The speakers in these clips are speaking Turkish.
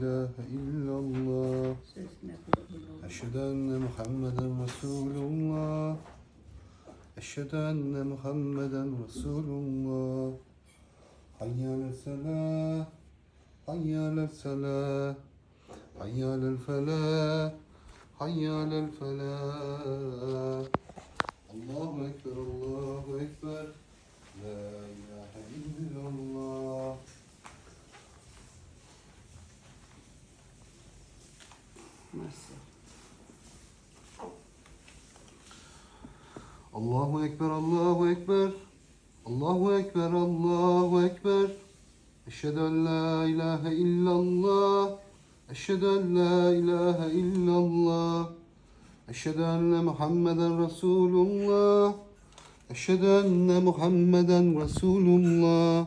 ilahe illallah. Eşhedü enne Muhammeden Resulullah. Eşhedü enne Muhammeden Resulullah. Hayyâle selâh. Hayyâle selâh. Hayyâle felâh. Hayyâle felâh. Allahu Ekber, Allahu Ekber. La ilahe illallah. Allahu Ekber, Allahu Ekber. Allahu Ekber, Allahu Ekber. Eşhedü en la ilahe illallah. Eşhedü en la ilahe illallah. Eşhedü enne Muhammeden Resulullah. Eşhedü enne Muhammeden Resulullah.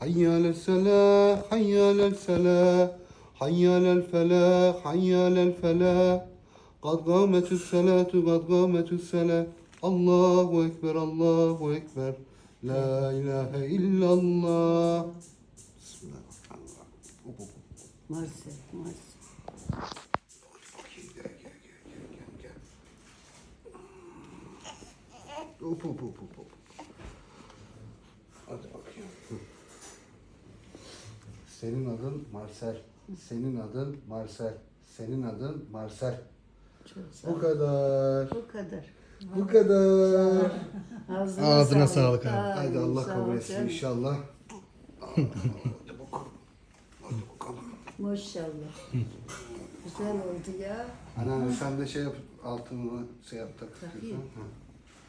Hayy alel selah, hayy alel selah. Hayyalel felah, hayyalel felah. Kad gametüs selatu, kad gametüs selah. Allahu Ekber, Allahu Ekber. La ilahe illallah. Bismillahirrahmanirrahim. Maalesef, maalesef. Hop hop hop hop. Hadi bakayım. Senin adın Marcel. Senin adın Marcel. Senin adın Marcel. Çok sağ Bu ol. kadar. Bu kadar. Bu kadar. Ağzına, Ağzına sağlık abi. Ay, Haydi Allah sağ kabul etsin canım. inşallah. Hadi bakalım. Hadi bakalım. Maşallah. Güzel oldu ya. Anneanne sen de şey yap altını şey yap tak. Takayım. Hı.